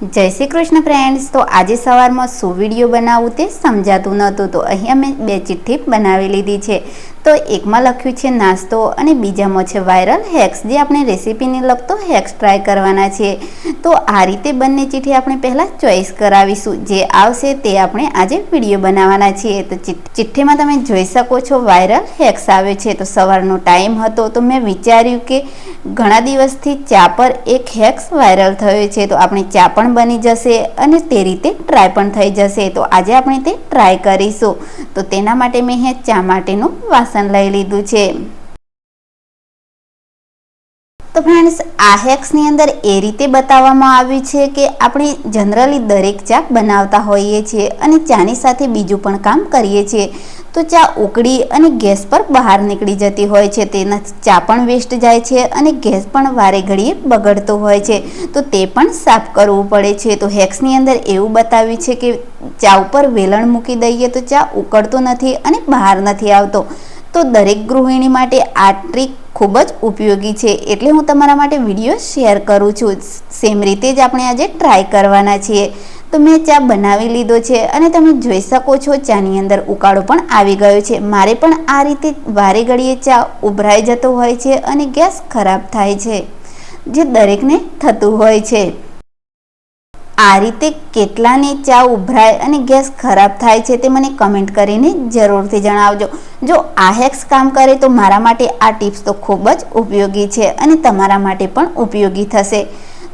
જય શ્રી કૃષ્ણ ફ્રેન્ડ્સ તો આજે સવારમાં શું વીડિયો બનાવવું તે સમજાતું નહોતું. તો અહીંયા મેં બે ચિઠ્ઠી બનાવી લીધી છે. તો એકમાં લખ્યું છે નાસ્તો અને બીજામાં છે વાયરલ હેક્સ, જે આપણે રેસીપીને લગતો હેક્સ ટ્રાય કરવાના છે. તો આ રીતે બંને ચિઠ્ઠી આપણે પહેલાં ચોઈસ કરાવીશું. જે આવશે તે આપણે આજે વીડિયો બનાવવાના છીએ. તો ચિઠ- ચિઠ્ઠીમાં તમે જોઈ શકો છો વાયરલ હેક્સ આવે છે. તો સવારનો ટાઈમ હતો. તો મેં વિચાર્યું કે ઘણા દિવસથી ચા પર એક હેક્સ વાયરલ થયો છે. તો આપણે ચા પણ બની જશે અને તે રીતે ટ્રાય પણ થઈ જશે. તો આજે આપણે તે ટ્રાય કરીશું. તો તેના માટે મેં ચા માટેનું વાસણ લઈ લીધું છે. તો ફ્રેન્ડ્સ આ હેક્સની અંદર એ રીતે બતાવવામાં આવ્યું છે કે આપણે જનરલી દરેક ચા બનાવતા હોઈએ છીએ અને ચાની સાથે બીજું પણ કામ કરીએ છીએ. તો ચા ઉકળી અને ગેસ પર બહાર નીકળી જતી હોય છે. તેના ચા પણ વેસ્ટ જાય છે અને ગેસ પણ વારે ઘડીએ બગડતો હોય છે. તો તે પણ સાફ કરવું પડે છે. તો હેક્સની અંદર એવું બતાવ્યું છે કે ચા ઉપર વેલણ મૂકી દઈએ તો ચા ઉકળતો નથી અને બહાર નથી આવતો. તો દરેક ગૃહિણી માટે આ ટ્રીક ખૂબ જ ઉપયોગી છે. એટલે હું તમારા માટે વીડિયો શેર કરું છું. સેમ રીતે જ આપણે આજે ટ્રાય કરવાના છીએ. તો મેં ચા બનાવી લીધો છે અને તમે જોઈ શકો છો ચાની અંદર ઉકાળો પણ આવી ગયો છે. મારે પણ આ રીતે વારે ઘડીએ ચા ઉભરાઈ જતો હોય છે અને ગેસ ખરાબ થાય છે, જે દરેકને થતું હોય છે. આ રીતે કેટલાની ચા ઉભરાય અને ગેસ ખરાબ થાય છે તે મને કમેન્ટ કરીને જરૂરથી જણાવજો. જો આ હેક્સ કામ કરે તો મારા માટે આ ટિપ્સ તો ખૂબ જ ઉપયોગી છે અને તમારા માટે પણ ઉપયોગી થશે.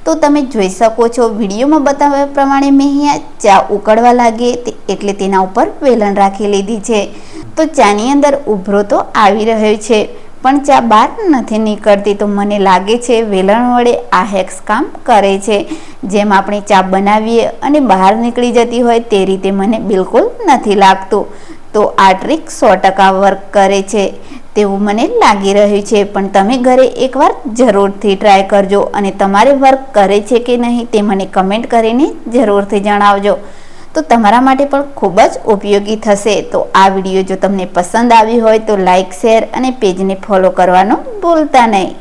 તો તમે જોઈ શકો છો, વિડીયોમાં બતાવ્યા પ્રમાણે મેં અહીંયા ચા ઉકળવા લાગે એટલે તેના ઉપર વેલણ રાખી લીધી છે. તો ચાની અંદર ઉભરો તો આવી રહ્યો છે, પણ ચા બહાર નથી નીકળતી તો મને લાગે છે વેલણ વડે આ હેક્સ કામ કરે છે. જેમ આપણે ચા બનાવીએ અને બહાર નીકળી જતી હોય તે રીતે મને બિલકુલ નથી લાગતું. તો આ ટ્રીક સો ટકા વર્ક કરે છે. તેવું મને લાગી રહ્યું છે, પણ તમે ઘરે એકવાર જરૂરથી ટ્રાય કરજો અને તમારે વર્ક કરે છે કે નહીં તે મને કમેન્ટ કરીને જરૂરથી જણાવજો. તો તમારા માટે પણ ખૂબ જ ઉપયોગી થશે. તો આ વીડિયો જો તમને પસંદ આવી હોય તો લાઈક શેર અને પેજને ફોલો કરવાનું ભૂલતા નહીં.